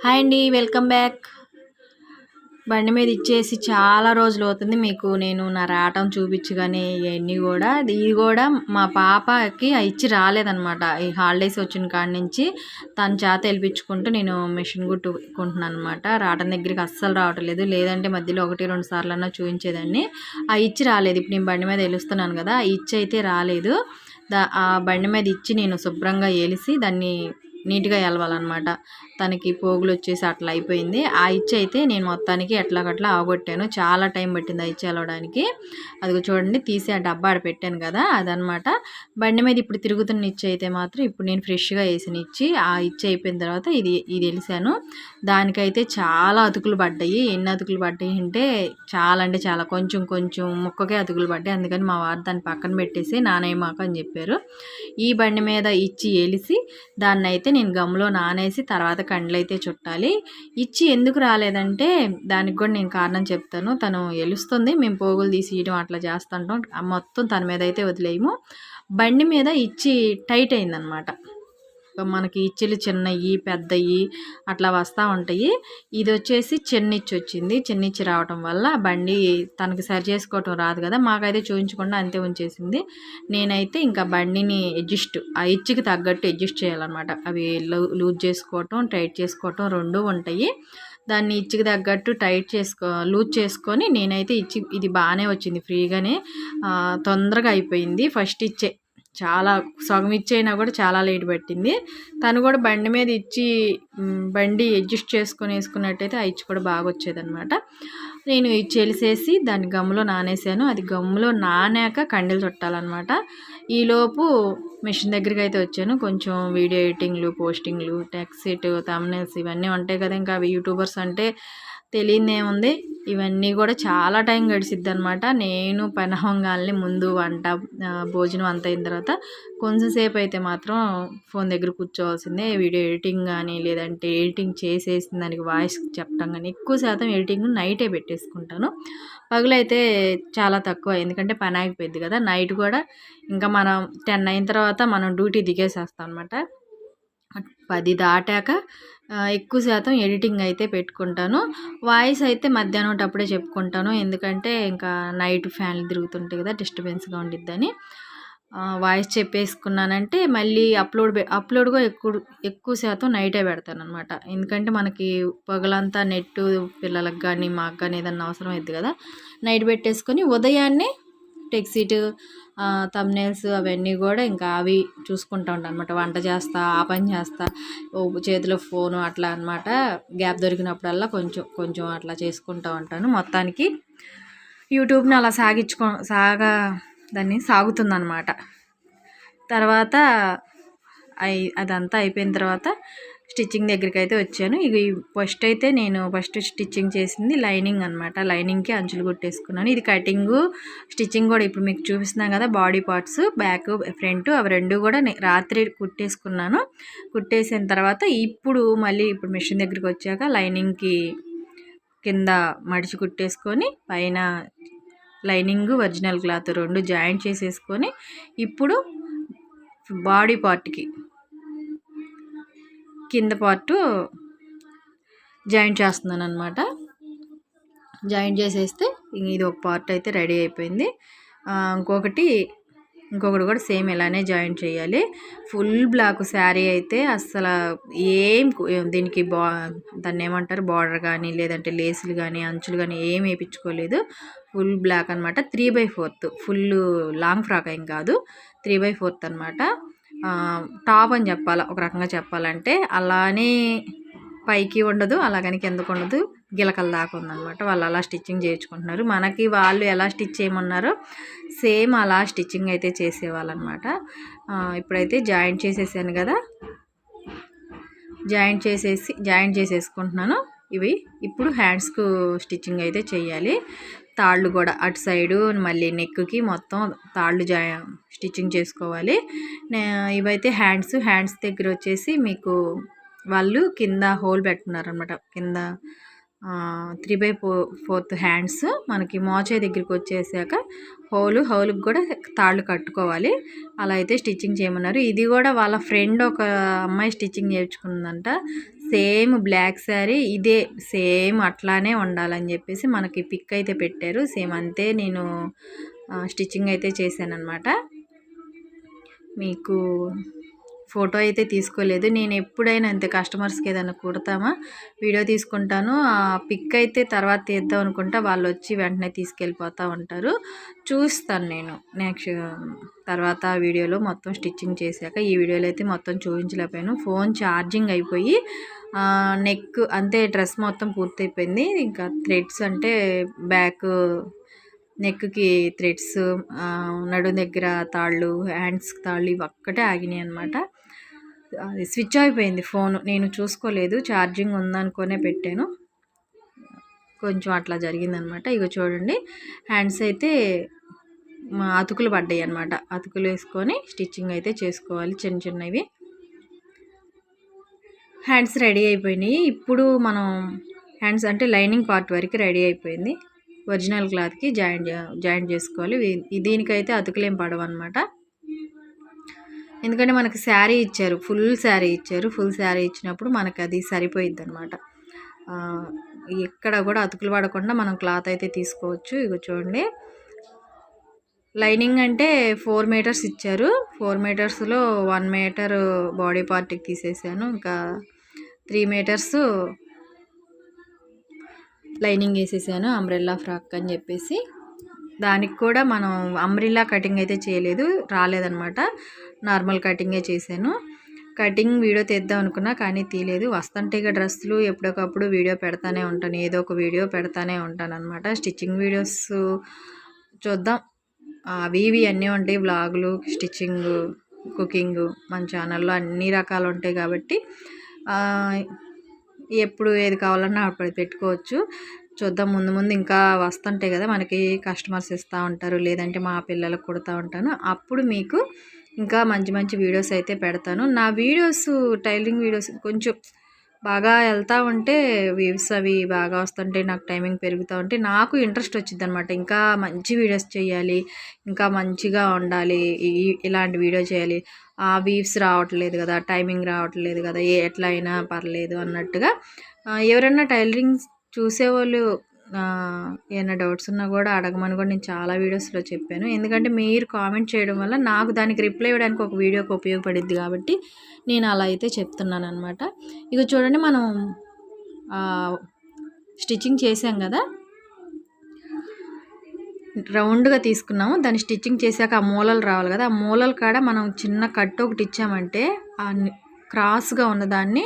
Hi అండి welcome back. బండి మీద ఇచ్చేసి చాలా రోజులు అవుతుంది మీకు. నేను నా రావటం చూపించగానే ఇవన్నీ కూడా ఇది కూడా మా పాపకి ఇచ్చి రాలేదనమాట ఈ హాలిడేస్ వచ్చిన కాడి నుంచి తన చేత వెళ్ళిపించుకుంటూ నేను మిషన్ కుట్టుకుంటున్నాను అనమాట రావటం దగ్గరికి అస్సలు రావటం లేదు. లేదంటే మధ్యలో ఒకటి రెండు సార్లు అన్నా చూపించేదాన్ని. ఆ ఇచ్చి రాలేదు. ఇప్పుడు నేను బండి మీద వెలుస్తున్నాను కదా ఆ ఇచ్చి అయితే రాలేదు. దా ఆ బండి మీద ఇచ్చి నేను శుభ్రంగా ఏలిసి దాన్ని నీట్గా వెళ్ళాలన్నమాట తనకి పోగులు వచ్చేసి అట్లా అయిపోయింది. ఆ ఇచ్చి అయితే నేను మొత్తానికి ఎట్లాగట్లా ఆగొట్టాను. చాలా టైం పట్టింది ఆ ఇచ్చి వెళ్ళడానికి అది చూడండి తీసి ఆ డబ్బా ఆడ పెట్టాను కదా అదనమాట బండి మీద ఇప్పుడు తిరుగుతున్న ఇచ్చి అయితే మాత్రం ఇప్పుడు నేను ఫ్రెష్గా వేసిన ఇచ్చి ఆ ఇచ్చి అయిపోయిన తర్వాత ఇది ఇది తెలిసాను దానికైతే చాలా అతుకులు పడ్డాయి. ఎన్ని అతుకులు పడ్డాయి అంటే చాలా అంటే చాలా. కొంచెం కొంచెం ముక్కకే అతుకులు పడ్డాయి. అందుకని మా వారు దాన్ని పక్కన పెట్టేసి నానేమాక అని చెప్పారు. ఈ బండి మీద ఇచ్చి వెలిసి దాన్ని అయితే నేను గమ్లో నానేసి తర్వాత కండ్లైతే చుట్టాలి. ఇచ్చి ఎందుకు రాలేదంటే దానికి కూడా నేను కారణం చెప్తాను. తను ఎలుస్తుంది మేము పోగులు తీసియడం అట్లా చేస్తుంటాం మొత్తం తన మీద అయితే వదిలేయము. బండి మీద ఇచ్చి టైట్ అయిందనమాట. మనకి ఇచ్చిలు చిన్నవి పెద్దవి అట్లా వస్తూ ఉంటాయి. ఇది వచ్చేసి చెన్నిచ్చి వచ్చింది. చెన్నిచ్చి రావటం వల్ల బండి తనకి సరి చేసుకోవటం రాదు కదా. మాకైతే చూపించకుండా అంతే ఉంచేసింది. నేనైతే ఇంకా బండిని అడ్జస్ట్ ఆ ఇచ్చికి తగ్గట్టు అడ్జస్ట్ చేయాలన్నమాట. అవి లూజ్ చేసుకోవటం టైట్ చేసుకోవటం రెండు ఉంటాయి. దాన్ని ఇచ్చికి తగ్గట్టు టైట్ చేసుకో లూజ్ చేసుకొని నేనైతే ఇచ్చి ఇది బాగానే వచ్చింది ఫ్రీగానే. తొందరగా అయిపోయింది. ఫస్ట్ ఇచ్చే చాలా సగం ఇచ్చైనా కూడా చాలా లేట్ పట్టింది. తను కూడా బండి మీద ఇచ్చి బండి అడ్జస్ట్ చేసుకొని వేసుకున్నట్టయితే ఆ ఇచ్చి కూడా బాగా వచ్చేదనమాట నేను ఇది వెలిసేసి దాన్ని గమ్ములో నానేసాను. అది గమ్ములో నానాక కండెలు చుట్టాలన్నమాట. ఈలోపు మిషన్ దగ్గరికి అయితే వచ్చాను. కొంచెం వీడియో ఎడిటింగ్లు పోస్టింగ్లు టెక్సిట్ తమ్నెల్స్ ఇవన్నీ ఉంటాయి కదా ఇంకా అవి యూట్యూబర్స్ అంటే తెలియదేముంది ఇవన్నీ కూడా చాలా టైం గడిచిద్ది అనమాట నేను పెనహంగాల్ని ముందు వంట భోజనం అంత అయిన తర్వాత కొంచెంసేపు అయితే మాత్రం ఫోన్ దగ్గర కూర్చోవాల్సిందే. వీడియో ఎడిటింగ్ కానీ లేదంటే ఎడిటింగ్ చేసేసిన దానికి వాయిస్ చెప్పడం కానీ ఎక్కువ శాతం ఎడిటింగ్ నైటే పెట్టేసుకుంటాను. పగులైతే చాలా తక్కువ ఎందుకంటే పని ఆగిపోయింది కదా. నైట్ కూడా ఇంకా మనం టెన్ అయిన తర్వాత మనం డ్యూటీ దిగేసేస్తాం అనమాట పది దాటాక ఎక్కువ శాతం ఎడిటింగ్ అయితే పెట్టుకుంటాను. వాయిస్ అయితే మధ్యాహ్నం అప్పుడే చెప్పుకుంటాను. ఎందుకంటే ఇంకా నైట్ ఫ్యాన్లు తిరుగుతుంటాయి కదా డిస్టర్బెన్స్గా ఉండిద్దని. వాయిస్ చెప్పేసుకున్నానంటే మళ్ళీ అప్లోడ్ అప్లోడ్గా ఎక్కువ ఎక్కువ శాతం నైటే పెడతాను అనమాట ఎందుకంటే మనకి పగలంతా నెట్ పిల్లలకు కానీ మాకు కానీ ఏదన్నా అవసరం అవుతుంది కదా. నైట్ పెట్టేసుకొని ఉదయాన్నే టెక్సీట్ తమ్నేల్స్ అవన్నీ కూడా ఇంకా అవి చూసుకుంటూ ఉంటాను అనమాట వంట చేస్తా ఆ పని చేస్తా. చేతిలో ఫోను అట్లా అనమాట గ్యాప్ దొరికినప్పుడల్లా కొంచెం కొంచెం అట్లా చేసుకుంటూ ఉంటాను. మొత్తానికి యూట్యూబ్ని అలా సాగించుకో సాగా దాన్ని సాగుతుందన్నమాట. తర్వాత అయి అదంతా అయిపోయిన తర్వాత స్టిచ్చింగ్ దగ్గరికి అయితే వచ్చాను ఇక ఫస్ట్ అయితే నేను ఫస్ట్ స్టిచ్చింగ్ చేసింది లైనింగ్ అనమాట లైనింగ్కి అంచులు కుట్టేసుకున్నాను. ఇది కటింగు స్టిచ్చింగ్ కూడా ఇప్పుడు మీకు చూపిస్తున్నాను కదా బాడీ పార్ట్స్ బ్యాక్ ఫ్రంట్ అవి రెండు కూడా రాత్రి కుట్టేసుకున్నాను. కుట్టేసిన తర్వాత ఇప్పుడు మళ్ళీ ఇప్పుడు మిషన్ దగ్గరికి వచ్చాక లైనింగ్కి కింద మడిచి కుట్టేసుకొని పైన లైనింగ్ ఒరిజినల్ క్లాత్ రెండు జాయింట్ చేసేసుకొని ఇప్పుడు బాడీ పార్ట్కి కింద పార్టు జాయింట్ చేస్తున్నాను అనమాట జాయింట్ చేసేస్తే ఇది ఒక పార్ట్ అయితే రెడీ అయిపోయింది. ఇంకొకటి ఇంకొకటి కూడా సేమ్ ఇలానే జాయిన్ చేయాలి. ఫుల్ బ్లాక్ శారీ అయితే అస్సలు ఏం దీనికి బా దాన్ని ఏమంటారు? బార్డర్ కానీ లేదంటే లేసులు కానీ అంచులు కానీ ఏం వేయించుకోలేదు. ఫుల్ బ్లాక్ అనమాట three by fourth. Full long frock ఏం కాదు. త్రీ బై ఫోర్త్ అనమాట టాప్ అని చెప్పాలి ఒక రకంగా చెప్పాలంటే అలానే పైకి ఉండదు అలాగని కిందకు ఉండదు గిలకల దాకా ఉందనమాట వాళ్ళు అలా స్టిచ్చింగ్ చేయించుకుంటున్నారు. మనకి వాళ్ళు ఎలా స్టిచ్ చేయమన్నారో సేమ్ అలా స్టిచ్చింగ్ అయితే చేసేవాళ్ళు అనమాట ఇప్పుడైతే జాయింట్ చేసేసాను కదా. జాయింట్ చేసేసి జాయింట్ చేసేసుకుంటున్నాను. ఇవి ఇప్పుడు హ్యాండ్స్కు స్టిచ్చింగ్ అయితే చేయాలి తాళ్ళు కూడా అటు సైడు మళ్ళీ నెక్కి మొత్తం తాళ్ళు జా స్టిచ్చింగ్ చేసుకోవాలి. ఇవైతే హ్యాండ్స్ హ్యాండ్స్ దగ్గర వచ్చేసి మీకు వాళ్ళు కింద హోల్ పెట్టుకున్నారనమాట కింద three by four fourth hands మనకి మోచే దగ్గరికి వచ్చేసాక హోలు హోల్కి కూడా తాళ్ళు కట్టుకోవాలి. అలా అయితే స్టిచ్చింగ్ చేయమన్నారు. ఇది కూడా వాళ్ళ ఫ్రెండ్ ఒక అమ్మాయి స్టిచ్చింగ్ నేర్చుకుందంట. సేమ్ బ్లాక్ శారీ ఇదే సేమ్ అట్లానే ఉండాలని చెప్పేసి మనకి పిక్ అయితే పెట్టారు. సేమ్ అంతే నేను స్టిచ్చింగ్ అయితే చేశాను అనమాట మీకు ఫోటో అయితే తీసుకోలేదు. నేను ఎప్పుడైనా అంతే కస్టమర్స్కి ఏదైనా కుడతామా? వీడియో తీసుకుంటాను. ఆ పిక్ అయితే తర్వాత తీద్దాం అనుకుంటా. వాళ్ళు వచ్చి వెంటనే తీసుకెళ్ళిపోతూ ఉంటారు. చూస్తాను నేను. నెక్స్ట్ తర్వాత వీడియోలో మొత్తం స్టిచ్చింగ్ చేశాక ఈ వీడియోలో అయితే మొత్తం చూపించలేకపోయాను ఫోన్ ఛార్జింగ్ అయిపోయి నెక్ అంతే డ్రెస్ మొత్తం పూర్తయిపోయింది. ఇంకా థ్రెడ్స్ అంటే బ్యాక్ నెక్కి థ్రెడ్స్ నడు దగ్గర తాళ్ళు హ్యాండ్స్ తాళ్ళు ఇవి ఒక్కటే ఆగినాయి అనమాట అది స్విచ్ అయిపోయింది ఫోన్. నేను చూసుకోలేదు. ఛార్జింగ్ ఉందనుకునే పెట్టాను. కొంచెం అట్లా జరిగిందనమాట ఇక చూడండి. హ్యాండ్స్ అయితే అతుకులు పడ్డాయి అనమాట అతుకులు వేసుకొని స్టిచ్చింగ్ అయితే చేసుకోవాలి. చిన్న చిన్నవి. హ్యాండ్స్ రెడీ అయిపోయినాయి. ఇప్పుడు మనం హ్యాండ్స్ అంటే లైనింగ్ పార్ట్ వరకు రెడీ అయిపోయింది. ఒరిజినల్ క్లాత్కి జాయిన్ జాయిన్ చేసుకోవాలి. దీనికైతే అతుకులేం పడవు అనమాట ఎందుకంటే మనకి శారీ ఇచ్చారు. ఫుల్ శారీ ఇచ్చారు. ఫుల్ శారీ ఇచ్చినప్పుడు మనకి అది సరిపోయిద్ది అనమాట ఎక్కడ కూడా అతుకులు పడకుండా మనం క్లాత్ అయితే తీసుకోవచ్చు. ఇక చూడండి. లైనింగ్ అంటే ఫోర్ మీటర్స్ ఇచ్చారు. ఫోర్ మీటర్స్లో వన్ మీటర్ బాడీ పార్ట్కి తీసేసాను. ఇంకా త్రీ మీటర్స్ లైనింగ్ వేసేసాను అంబ్రెల్లా ఫ్రాక్ అని చెప్పేసి. దానికి కూడా మనం అంబ్రిల్లా కటింగ్ అయితే చేయలేదు రాలేదనమాట నార్మల్ కటింగే చేశాను. కటింగ్ వీడియో తీద్దాం అనుకున్నా కానీ తీయలేదు. వస్తుంటే ఇక డ్రెస్సులు ఎప్పటికప్పుడు వీడియో పెడతానే ఉంటాను. ఏదో ఒక వీడియో పెడతానే ఉంటాను అనమాట స్టిచ్చింగ్ వీడియోస్ చూద్దాం. అవి ఇవి అన్నీ ఉంటాయి. వ్లాగులు స్టిచ్చింగ్ కుకింగ్ మన ఛానల్లో అన్ని రకాలు ఉంటాయి కాబట్టి ఎప్పుడు ఏది కావాలన్నా అప్పుడు పెట్టుకోవచ్చు. చూద్దాం ముందు ముందు ఇంకా వస్తుంటాయి కదా మనకి కస్టమర్స్ ఇస్తూ ఉంటారు లేదంటే మా పిల్లలకు కుడతా ఉంటాను. అప్పుడు మీకు ఇంకా మంచి మంచి వీడియోస్ అయితే పెడతాను. నా వీడియోస్ టైలరింగ్ వీడియోస్ కొంచెం బాగా వెళ్తూ ఉంటే వ్యూస్ అవి బాగా వస్తుంటే నాకు టైమింగ్ పెరుగుతూ ఉంటే నాకు ఇంట్రెస్ట్ వచ్చింది అనమాట ఇంకా మంచి వీడియోస్ చేయాలి ఇంకా మంచిగా ఉండాలి ఇలాంటి వీడియో చేయాలి. ఆ వీవ్స్ రావట్లేదు కదా టైమింగ్ రావట్లేదు కదా ఏ ఎట్లా అయినా పర్లేదు అన్నట్టుగా. ఎవరైనా టైలరింగ్ చూసేవాళ్ళు ఏమైనా డౌట్స్ ఉన్నా కూడా అడగమని కూడా నేను చాలా వీడియోస్లో చెప్పాను. ఎందుకంటే మీరు కామెంట్ చేయడం వల్ల నాకు దానికి రిప్లై ఇవ్వడానికి ఒక వీడియోకి ఉపయోగపడుద్ది కాబట్టి నేను అలా అయితే చెప్తున్నాను అనమాట ఇక చూడండి మనం స్టిచ్చింగ్ చేసాం కదా? రౌండ్గా తీసుకున్నాము. దాన్ని స్టిచ్చింగ్ చేశాక ఆ మూలలు రావాలి కదా? ఆ మూలల కాడ మనం చిన్న కట్ ఒకటి ఇచ్చామంటే ఆ క్రాస్గా ఉన్నదాన్ని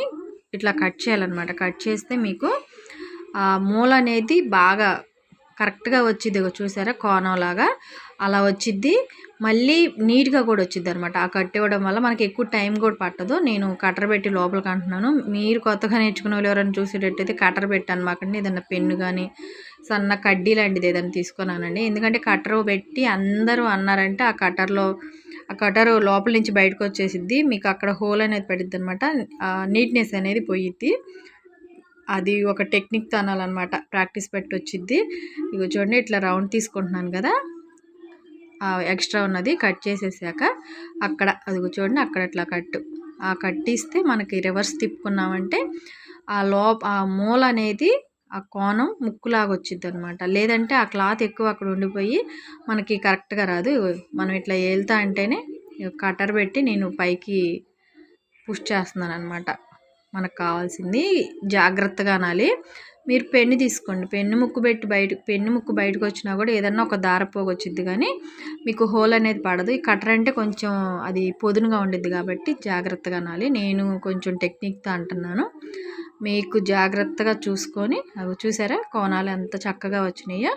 ఇట్లా కట్ చేయాలన్నమాట. కట్ చేస్తే మీకు మూల అనేది బాగా కరెక్ట్గా వచ్చింది చూసారా? కోణంలాగా అలా వచ్చిద్ది. మళ్ళీ నీట్గా కూడా వచ్చింది అనమాట ఆ కట్టివ్వడం వల్ల మనకి ఎక్కువ టైం కూడా పట్టదు. నేను కట్టర్ పెట్టి లోపలికి అంటున్నాను. మీరు కొత్తగా నేర్చుకునే వాళ్ళు ఎవరైనా చూసేటట్టయితే కట్టర్ పెట్టాను మాకండి ఏదన్నా పెన్ను కానీ సన్న కడ్డీ లాంటిది ఏదైనా తీసుకున్నానండి ఎందుకంటే కట్టర్ పెట్టి అందరూ అన్నారంటే ఆ కట్టర్లో ఆ కటర్ లోపల నుంచి బయటకు వచ్చేసిద్ది. మీకు అక్కడ హోల్ అనేది పడిద్ది అనమాట నీట్నెస్ అనేది పోయిద్ది. అది ఒక టెక్నిక్ తనాలన్నమాట. ప్రాక్టీస్ పెట్టి వచ్చిద్ది ఇక చూడండి ఇట్లా రౌండ్ తీసుకుంటున్నాను కదా. ఎక్స్ట్రా ఉన్నది కట్ చేసేసాక అక్కడ అది చూడండి అక్కడ ఇట్లా కట్టు. ఆ కట్టిస్తే మనకి రివర్స్ తిప్పుకున్నామంటే ఆ లోప ఆ మూల అనేది ఆ కోణం ముక్కులాగా వచ్చింది అనమాట లేదంటే ఆ క్లాత్ ఎక్కువ అక్కడ ఉండిపోయి మనకి కరెక్ట్గా రాదు. మనం ఇట్లా వెళ్తా అంటేనే కటర్ పెట్టి నేను పైకి పుష్ చేస్తున్నాను అనమాట మనకు కావాల్సింది జాగ్రత్తగా అనాలి. మీరు పెన్ను తీసుకోండి. పెన్ను ముక్కు పెట్టి బయట పెన్ను ముక్కు బయటకు వచ్చినా కూడా ఏదన్నా ఒక దారపోగు వచ్చింది కానీ మీకు హోల్ అనేది పడదు. ఈ కట్టర్ అంటే కొంచెం అది పొదునుగా ఉండిద్ది కాబట్టి జాగ్రత్తగా అనాలి. నేను కొంచెం టెక్నిక్తో అంటున్నాను. మీకు జాగ్రత్తగా చూసుకొని అవి చూసారా? కోణాలు ఎంత చక్కగా వచ్చినాయో.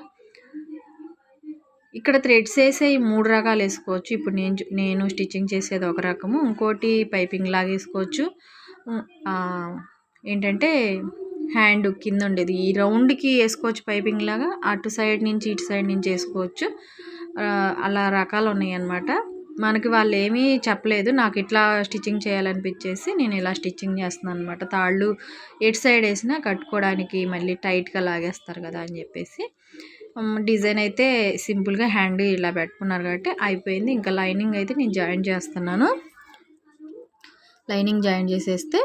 ఇక్కడ థ్రెడ్స్ వేసే మూడు రకాలు వేసుకోవచ్చు. ఇప్పుడు నేను నేను స్టిచ్చింగ్ చేసేది ఒక రకము. ఇంకోటి పైపింగ్ లాగా వేసుకోవచ్చు ఏంటంటే హ్యాండ్ కింద ఉండేది. ఈ రౌండ్కి వేసుకోవచ్చు పైపింగ్ లాగా అటు సైడ్ నుంచి ఇటు సైడ్ నుంచి వేసుకోవచ్చు. అలా రకాలు ఉన్నాయి అన్నమాట మనకి వాళ్ళు ఏమీ చెప్పలేదు. నాకు ఇట్లా స్టిచ్చింగ్ చేయాలనిపించేసి నేను ఇలా స్టిచ్చింగ్ చేస్తున్నాను అనమాట తాళ్ళు ఎటు సైడ్ వేసినా కట్టుకోవడానికి మళ్ళీ టైట్గా లాగేస్తారు కదా అని చెప్పేసి. డిజైన్ అయితే సింపుల్గా హ్యాండ్ ఇలా పెట్టుకున్నారు కాబట్టి అయిపోయింది. ఇంకా లైనింగ్ అయితే నేను జాయిన్ చేస్తున్నాను. లైనింగ్ జాయిన్ చేసేస్తే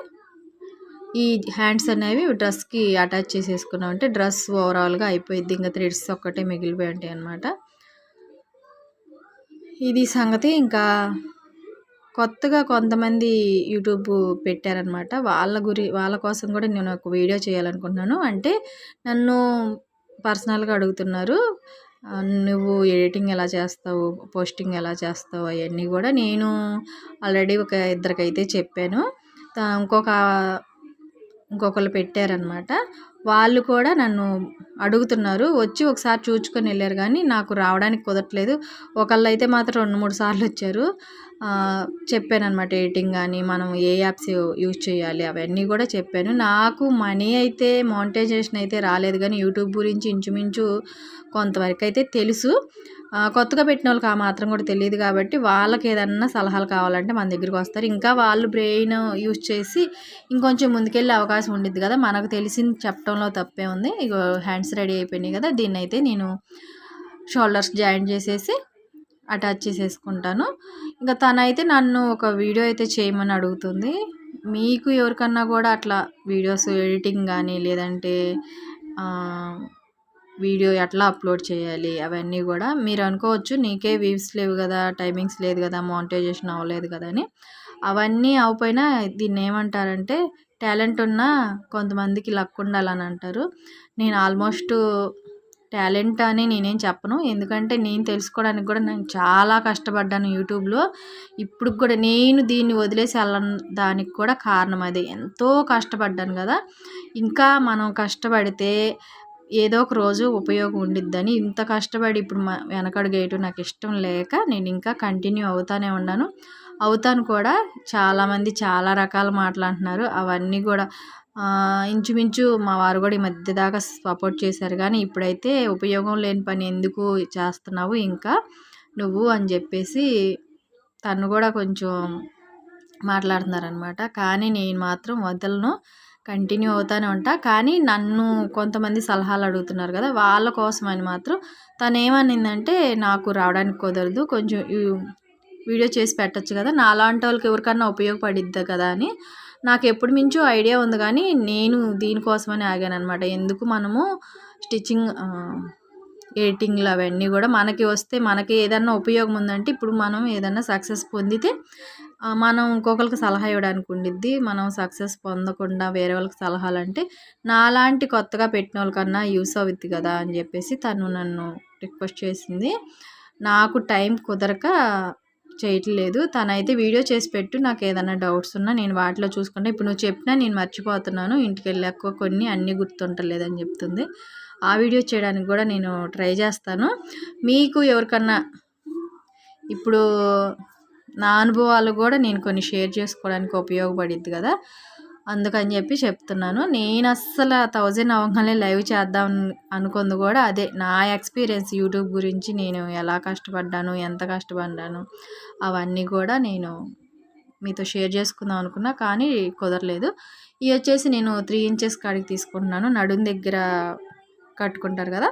ఈ హ్యాండ్స్ అనేవి డ్రెస్కి అటాచ్ చేసేసుకున్నాం అంటే డ్రెస్ ఓవరాల్గా అయిపోయింది ఇంకా థ్రెడ్స్ ఒక్కటే మిగిలిపోయి ఉంటాయి అన్నమాట. ఇది సంగతి. ఇంకా కొత్తగా కొంతమంది యూట్యూబ్ పెట్టారనమాట వాళ్ళ గురి వాళ్ళ కోసం కూడా నేను ఒక వీడియో చేయాలనుకుంటున్నాను. అంటే నన్ను పర్సనల్గా అడుగుతున్నారు. నువ్వు ఎడిటింగ్ ఎలా చేస్తావు పోస్టింగ్ ఎలా చేస్తావు అవన్నీ కూడా నేను ఆల్రెడీ ఒక ఇద్దరికైతే చెప్పాను. ఇంకొక ఇంకొకరు పెట్టారనమాట. వాళ్ళు కూడా నన్ను అడుగుతున్నారు వచ్చి ఒకసారి చూచుకొని వెళ్ళారు కానీ నాకు రావడానికి కుదరట్లేదు. ఒకళ్ళు అయితే మాత్రం రెండు మూడు సార్లు వచ్చారు. చెప్పాను అనమాట ఎడిటింగ్ కానీ మనం ఏ యాప్స్ యూజ్ చేయాలి అవన్నీ కూడా చెప్పాను. నాకు మనీ అయితే మానిటైజేషన్ అయితే రాలేదు కానీ యూట్యూబ్ గురించి ఇంచుమించు కొంతవరకు అయితే తెలుసు కొత్తగా పెట్టిన వాళ్ళకి ఆ మాత్రం కూడా తెలియదు కాబట్టి వాళ్ళకి ఏదన్నా సలహాలు కావాలంటే మన దగ్గరికి వస్తారు. ఇంకా వాళ్ళు బ్రెయిన్ యూజ్ చేసి ఇంకొంచెం ముందుకెళ్ళే అవకాశం ఉండిద్ది కదా మనకు తెలిసింది చెప్పడంలో తప్పే ఉంది. ఇక హ్యాండ్స్ రెడీ అయిపోయినాయి కదా దీన్ని అయితే నేను షోల్డర్స్ జాయిన్ చేసేసి అటాచ్ చేసేసుకుంటాను. ఇంకా తనైతే నన్ను ఒక వీడియో అయితే చేయమని అడుగుతుంది. మీకు ఎవరికన్నా కూడా అట్లా వీడియోస్ ఎడిటింగ్ కానీ లేదంటే వీడియో ఎట్లా అప్లోడ్ చేయాలి అవన్నీ కూడా మీరు అనుకోవచ్చు. నీకే వ్యూస్ లేవు కదా టైమింగ్స్ లేదు కదా మానిటైజేషన్ అవ్వలేదు కదా అని. అవన్నీ అవపోయినా దీన్ని ఏమంటారంటే టాలెంట్ ఉన్న కొంతమందికి లక్ ఉండాలని అంటారు. నేను ఆల్మోస్ట్ టాలెంట్ అని నేనేం చెప్పను. ఎందుకంటే నేను తెలుసుకోవడానికి కూడా నేను చాలా కష్టపడ్డాను యూట్యూబ్లో. ఇప్పుడు కూడా నేను దీన్ని వదిలేసి వెళ్ళను దానికి కూడా కారణం అది. ఎంతో కష్టపడ్డాను కదా. ఇంకా మనం కష్టపడితే ఏదో ఒక రోజు ఉపయోగం ఉండిద్దని. ఇంత కష్టపడి ఇప్పుడు వెనకడుగేయటం నాకు ఇష్టం లేక నేను ఇంకా కంటిన్యూ అవుతానే ఉన్నాను. అవుతాను కూడా. చాలామంది చాలా రకాల మాట్లాడుతున్నారు అవన్నీ కూడా ఇంచుమించు మా వారు కూడా ఈ మధ్య దాకా సపోర్ట్ చేశారు. కానీ ఇప్పుడైతే ఉపయోగం లేని పని ఎందుకు చేస్తున్నావు ఇంకా? నువ్వు అని చెప్పేసి తను కూడా కొంచెం మాట్లాడుతున్నారనమాట కానీ నేను మాత్రం వదలను కంటిన్యూ అవుతానే ఉంటా కానీ నన్ను కొంతమంది సలహాలు అడుగుతున్నారు కదా వాళ్ళ కోసం అని మాత్రం తను ఏమనిందంటే నాకు రావడానికి కుదరదు కొంచెం వీడియో చేసి పెట్టచ్చు కదా నాలాంటి వాళ్ళకి ఎవరికన్నా ఉపయోగపడిద్ది కదా అని నాకు ఎప్పుడు మించో ఐడియా ఉంది కానీ నేను దీనికోసమని ఆగాను అనమాట ఎందుకు మనము స్టిచ్చింగ్ ఎడిటింగ్లు అవన్నీ కూడా మనకి వస్తే మనకి ఏదన్నా ఉపయోగం ఉందంటే ఇప్పుడు మనం ఏదన్నా సక్సెస్ పొందితే మనం ఇంకొకరికి సలహా ఇవ్వడానికి ఉండిద్ది. మనం సక్సెస్ పొందకుండా వేరే వాళ్ళకి సలహాలు అంటే నాలాంటి కొత్తగా పెట్టిన వాళ్ళకన్నా యూస్ అవుద్ది కదా అని చెప్పేసి తను నన్ను రిక్వెస్ట్ చేసింది. నాకు టైం కుదరక చేయట్లేదు. తనైతే వీడియో చేసి పెట్టు నాకు ఏదైనా డౌట్స్ ఉన్నా నేను వాటిలో చూసుకుంటా. ఇప్పుడు నువ్వు చెప్పినా నేను మర్చిపోతున్నాను. ఇంటికి వెళ్ళాక కొన్ని అన్నీ గుర్తుంటలేదని చెప్తుంది. ఆ వీడియో చేయడానికి కూడా నేను ట్రై చేస్తాను. మీకు ఎవరికన్నా ఇప్పుడు నా అనుభవాలు కూడా నేను కొన్ని షేర్ చేసుకోవడానికి ఉపయోగపడిద్ది కదా. అందుకని చెప్పి చెప్తున్నాను. నేను అస్సలు థౌజండ్ అవ్వగానే లైవ్ చేద్దాం అనుకుంది కూడా అదే. నా ఎక్స్పీరియన్స్ యూట్యూబ్ గురించి నేను ఎలా కష్టపడ్డాను ఎంత కష్టపడ్డాను అవన్నీ కూడా నేను మీతో షేర్ చేసుకుందాం అనుకున్నా కానీ కుదరలేదు. ఇవి వచ్చేసి నేను త్రీ ఇంచెస్ కాడికి తీసుకుంటున్నాను. నడుం దగ్గర కట్టుకుంటారు కదా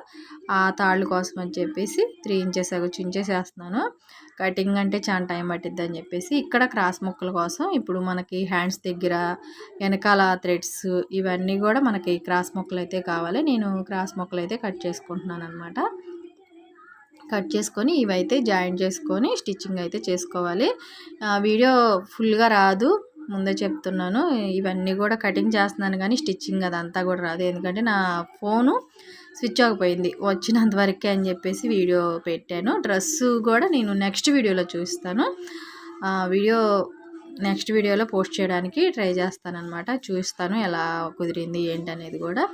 ఆ తాళ్ళు కోసం అని చెప్పేసి త్రీ ఇంచెస్ చించెస్ వేస్తున్నాను కటింగ్ అంటే చాలా టైం పట్టిద్ది అని చెప్పేసి ఇక్కడ క్రాస్ ముక్కల కోసం ఇప్పుడు మనకి హ్యాండ్స్ దగ్గర వెనకాల థ్రెడ్స్ ఇవన్నీ కూడా మనకి క్రాస్ ముక్కలు అయితే కావాలి. నేను క్రాస్ ముక్కలు అయితే కట్ చేసుకుంటున్నాను అనమాట కట్ చేసుకొని ఇవైతే జాయిన్ చేసుకొని స్టిచ్చింగ్ అయితే చేసుకోవాలి. వీడియో ఫుల్గా రాదు. ముందే చెప్తున్నాను. ఇవన్నీ కూడా కటింగ్ చేస్తున్నాను కానీ స్టిచ్చింగ్ అదంతా కూడా రాదు. ఎందుకంటే నా ఫోను స్విచ్ ఆగిపోయింది వచ్చినంత వరకే అని చెప్పేసి వీడియో పెట్టాను. డ్రెస్సు కూడా నేను నెక్స్ట్ వీడియోలో చూస్తాను. వీడియో నెక్స్ట్ వీడియోలో పోస్ట్ చేయడానికి ట్రై చేస్తానమాట చూస్తాను ఎలా కుదిరింది ఏంటనేది కూడా.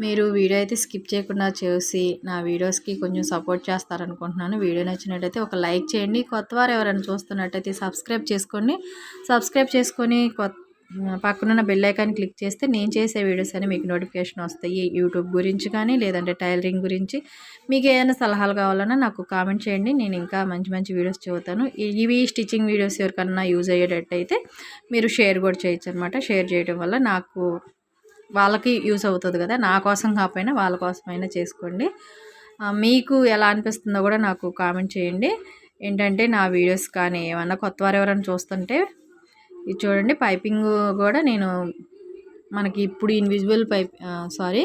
మీరు వీడియో అయితే స్కిప్ చేయకుండా చూసి నా వీడియోస్కి కొంచెం సపోర్ట్ చేస్తారనుకుంటున్నాను. వీడియో నచ్చినట్టయితే ఒక లైక్ చేయండి. కొత్త వారు ఎవరైనా చూస్తున్నట్టయితే సబ్స్క్రైబ్ చేసుకోండి సబ్స్క్రైబ్ చేసుకొని కొత్త పక్కనున్న బెల్ ఐకాన్ క్లిక్ చేస్తే నేను చేసే వీడియోస్ అని మీకు నోటిఫికేషన్ వస్తాయి. యూట్యూబ్ గురించి కానీ లేదంటే టైలరింగ్ గురించి మీకు ఏదైనా సలహాలు కావాలన్నా నాకు కామెంట్ చేయండి. నేను ఇంకా మంచి మంచి వీడియోస్ చదువుతాను ఇవి స్టిచ్చింగ్ వీడియోస్ ఎవరికన్నా యూజ్ అయ్యేటట్టయితే మీరు షేర్ కూడా చేయొచ్చు అనమాట షేర్ చేయడం వల్ల నాకు వాళ్ళకి యూజ్ అవుతుంది కదా. నా కోసం కాకపోయినా వాళ్ళ కోసమైనా చేసుకోండి. మీకు ఎలా అనిపిస్తుందో కూడా నాకు కామెంట్ చేయండి. ఏంటంటే నా వీడియోస్ కానీ ఏమన్నా కొత్త వారు ఎవరైనా చూస్తుంటే ఇది చూడండి పైపింగ్ కూడా నేను మనకి ఇప్పుడు invisible pipe sorry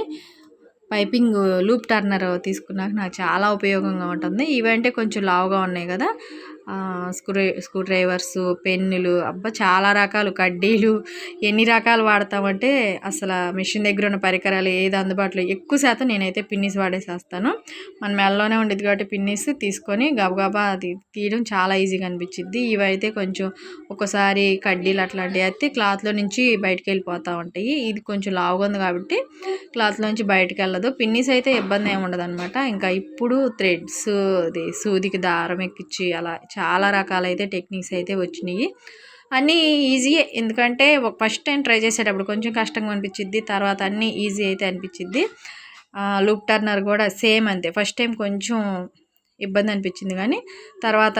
piping loop turner తీసుకున్నాక నాకు చాలా ఉపయోగంగా ఉంటుంది. ఇవంటే కొంచెం లావుగా ఉన్నాయి కదా. స్క్రూ స్క్రూ డ్రైవర్స్ పెన్నులు అబ్బా చాలా రకాలు కడ్డీలు ఎన్ని రకాలు వాడతామంటే అసలు మిషన్ దగ్గర ఉన్న పరికరాలు ఏది అందుబాటులో ఎక్కువ శాతం నేనైతే పిన్నిస్ వాడేసేస్తాను. మన మెల్లలోనే ఉండేది కాబట్టి పిన్నిస్ తీసుకొని గబగబా అది తీయడం చాలా ఈజీగా అనిపించింది ఇవైతే కొంచెం ఒక్కోసారి కడ్డీలు అట్లాంటివి అయితే క్లాత్లో నుంచి బయటకు వెళ్ళిపోతూ ఉంటాయి. ఇది కొంచెం లావుగా ఉంది కాబట్టి క్లాత్లో నుంచి బయటకు వెళ్ళదు. పిన్నిస్ అయితే ఇబ్బంది ఏమి ఉండదు అనమాట ఇంకా ఇప్పుడు థ్రెడ్స్ అది సూదికి దారం ఎక్కించి అలా చాలా రకాలైతే టెక్నిక్స్ అయితే వచ్చినాయి. అన్నీ ఈజీయే. ఎందుకంటే ఫస్ట్ టైం ట్రై చేసేటప్పుడు కొంచెం కష్టంగా అనిపించిద్ది తర్వాత అన్నీ ఈజీ అయితే అనిపించిద్ది లూప్ టర్నర్ కూడా సేమ్ అంతే. ఫస్ట్ టైం కొంచెం ఇబ్బంది అనిపించింది కానీ తర్వాత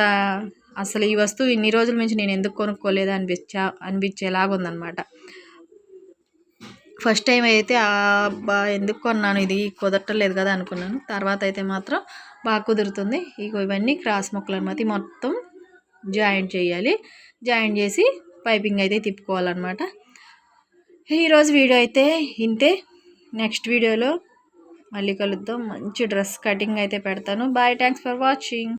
అసలు ఈ వస్తువు ఇన్ని రోజుల నుంచి నేను ఎందుకు కొనుక్కోలేదు అనిపించా అనిపించేలాగా ఉందన్నమాట ఫస్ట్ టైం అయితే బా ఎందుకు కొన్నాను ఇది కుదరటలేదు కదా అనుకున్నాను. తర్వాత అయితే మాత్రం బాగా కుదురుతుంది. ఇక ఇవన్నీ క్రాస్ మొక్కలు అనమాట మొత్తం జాయింట్ చేయాలి. జాయింట్ చేసి పైపింగ్ అయితే తిప్పుకోవాలన్నమాట. ఈరోజు వీడియో అయితే ఇంతే. నెక్స్ట్ వీడియోలో మళ్ళీ కలుద్దాం. మంచి డ్రెస్ కటింగ్ అయితే పెడతాను. Bye thanks for watching.